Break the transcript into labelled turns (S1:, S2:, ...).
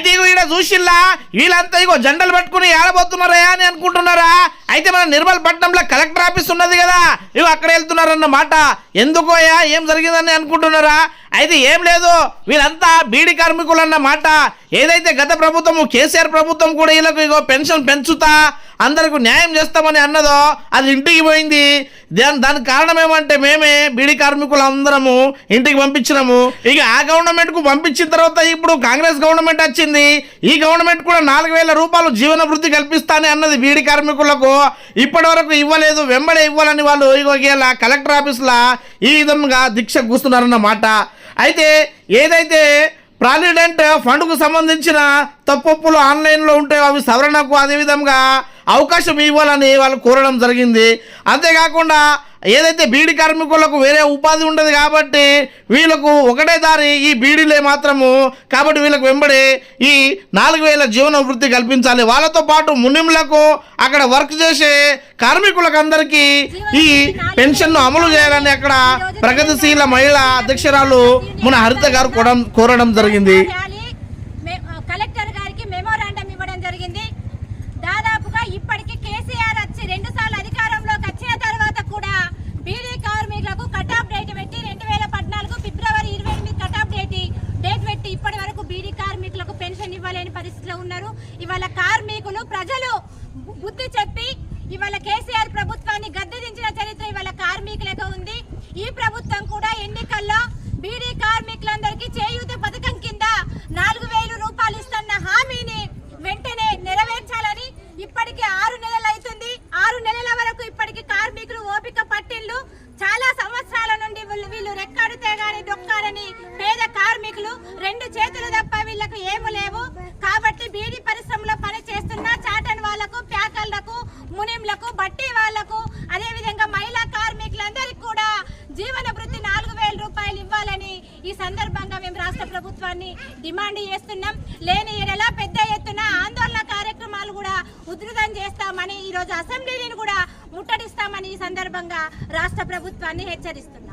S1: అయితే ఇగో ఈడ చూసిల్లా? వీళ్ళంతా ఇగో జెండలు పట్టుకుని ఏడబోతున్నారా అని అనుకుంటున్నారా? అయితే మన నిర్మల్ పట్నంలో కలెక్టర్ ఆఫీస్ ఉన్నది కదా ఇవి అక్కడ వెళ్తున్నారన్న మాట. ఎందుకోయా ఏం జరిగిందని అనుకుంటున్నారా? అయితే ఏం లేదు వీళ్ళంతా బీడీ కార్మికులు అన్నమాట ఏదైతే గత ప్రభుత్వము కేసీఆర్ ప్రభుత్వం కూడా వీళ్ళకు ఇగో పెన్షన్ పెంచుతా అందరికి న్యాయం చేస్తామని అన్నదో అది ఇంటికి పోయింది. దాని దానికి కారణం ఏమంటే మేమే బీడీ కార్మికులు అందరము ఇంటికి పంపించినాము. ఇక ఆ గవర్నమెంట్కు పంపించిన తర్వాత ఇప్పుడు కాంగ్రెస్ గవర్నమెంట్ వచ్చింది. ఈ గవర్నమెంట్ కూడా నాలుగు వేల రూపాయలు జీవన వృద్ధి కల్పిస్తానే అన్నది బీడీ కార్మికులకు ఇప్పటి వరకు ఇవ్వలేదు వెంబడే ఇవ్వాలని వాళ్ళు ఇగో కలెక్టర్ ఆఫీస్లో ఈ విధంగా దీక్ష కూస్తున్నారన్నమాట. అయితే ఏదైతే ప్రావిడెంట్ ఫండ్కు సంబంధించిన తప్పొప్పులు ఆన్లైన్లో ఉంటాయో అవి సవరణకు అదేవిధంగా అవకాశం ఇవ్వాలని వాళ్ళు కోరడం జరిగింది. అంతేకాకుండా ఏదైతే బీడీ కార్మికులకు వేరే ఉపాధి ఉండదు కాబట్టి వీళ్ళకు ఒకటే దారి ఈ బీడీలే మాత్రము. కాబట్టి వీళ్ళకు వెంబడి ఈ నాలుగు వేల జీవన వృత్తి కల్పించాలి. వాళ్ళతో పాటు మునిములకు అక్కడ వర్క్ చేసే కార్మికులకు అందరికీ ఈ పెన్షన్ను అమలు చేయాలని అక్కడ ప్రగతిశీల మహిళా అధ్యక్షురాలు మన హరిత గారు కోరడం కోరడం జరిగింది
S2: చేయాలి. మే- ఆ, కలెక్టర్ గారికి మెమోరాండం ఇవ్వడం జరిగింది దాదాపుగా ఇప్పటికి కేసీఆర్ వచ్చి రెండు సార్లు అధికారంలోకి వచ్చిన తర్వాత కూడా బీడీ కార్మికులకు కట్ ఆఫ్ డేట్ పెట్టి రెండు వేల పద్నాలుగు ఫిబ్రవరి ఇరవై ఎనిమిది కట్ ఆఫ్ డేట్ డేట్ పెట్టి ఇప్పటి వరకు బీడీ కార్మికులకు లేని పరిస్థితిలో ఉన్నారు. ఇవాళ కార్మికులు ప్రజలు బుద్ధి చెప్పి ఇవాళ కేసీఆర్ ప్రభుత్వాన్ని గద్దెదించిన చరిత్ర ఇవాళ కార్మికులకు ఉంది. ఈ ప్రభుత్వం కూడా ఎన్నికల్లో బీడీ కార్మికులందరికీ చేయూత పథకం కింద నాలుగు వేలు రూపాయలు ఇస్తున్న హామీని వెంటనే నెరవేర్చాలని ఇప్పటికి ఆరు నెలలు అవుతుంది. ఆరు నెలల వరకు ఇప్పటికి కార్మికులు ఓపిక పట్టిళ్ళు చాలా సంవత్సరాల నుండి వీళ్ళు వీళ్ళు రెక్కాడితే గాని దొక్కారని పేద కార్మికులు రెండు చేతులు తప్ప వీళ్ళకు ఏమి లేవు కాబట్టి బీడీ పరిశ్రమలో పని చేస్తున్న చాటన్ వాళ్ళకు ప్యాకర్లకు మునింలకు బట్టి వాళ్ళకు అదే విధంగా మహిళా కార్మికులందరికీ కూడా జీవన వృత్తి నాలుగు వేల రూపాయలు ఇవ్వాలని ఈ సందర్భంగా మేము రాష్ట్ర ప్రభుత్వాన్ని డిమాండ్ చేస్తున్నాం. లేని ఎడల పెద్ద ఎత్తున ఆందోళన కార్యక్రమాలు కూడా ఉధృతం చేస్తామని ఈరోజు అసెంబ్లీని కూడా ముట్టడిస్తామని ఈ సందర్భంగా రాష్ట్ర ప్రభుత్వాన్ని హెచ్చరిస్తున్నాం.